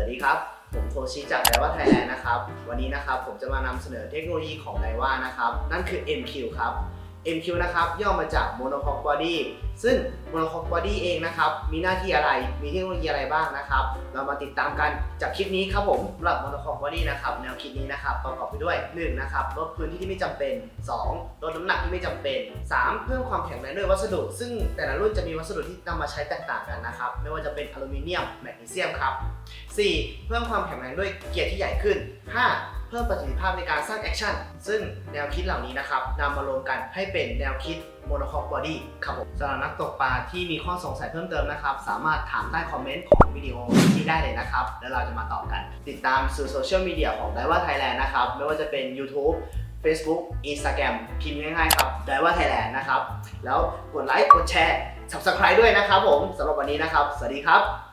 วัสดีครับ ผมโคชิจากไดว่าไทยแลนด์นะครับ วันนี้นะครับผมจะมานำเสนอเทคโนโลยีของไดว่านะครับ นั่นคือ MQ ครับ MQ นะครับย่อมาจาก Monocoque Body ซึ่ง Monocoque Body เองนะครับมีหน้าที่อะไรมีเทคโนโลยีอะไรบ้างนะครับ เรามาติดตามกันจากคลิปนี้ครับผมสำหรับ Monocoque Body นะครับแนวคิดนี้นะครับประกอบไปด้วย 1. นะครับลดพื้นที่ที่ไม่จำเป็น 2. ลดน้ำหนักที่ไม่จำเป็น 3. เพิ่มความแข็งแรงด้วยวัสดุ ซึ่งแต่ละรุ่นจะมีวัสดุที่นำมาใช้แตกต่างกันนะครับไม่ว่าจะเป็นอลูมิเนียมแมกนีเซียมครับ 4. เพิ่มความแข็งแรงด้วยเกียร์ที่ใหญ่ขึ้น 5. เพิ่มประสิทธิภาพในการสร้างแอคชั่น ซึ่งแนวคิดเหล่านี้นะครับนำมารวมกันให้เป็นแนวคิด Monocoque Body ครับผมสำหรับนักตกปลาที่มีข้อสงสัยเพิ่มเติมนะครับ สามารถถามใต้คอมเมนต์ของวิดีโอนี้ได้เลยนะครับ แล้วเราจะมาตอบกัน ติดตามสื่อโซเชียลมีเดียของ d ดว่าไทยแลนด์นะครับ ไม่ว่าจะเป็น YouTube Facebook Instagram พิมพ์ง่ายๆครับ d ดว่าไทยแลนด์นะครับ แล้วกดไลค์กดแชร์ Subscribe ด้วยนะครับผมสำหรับวันนี้นะครับ สวัสดีครับ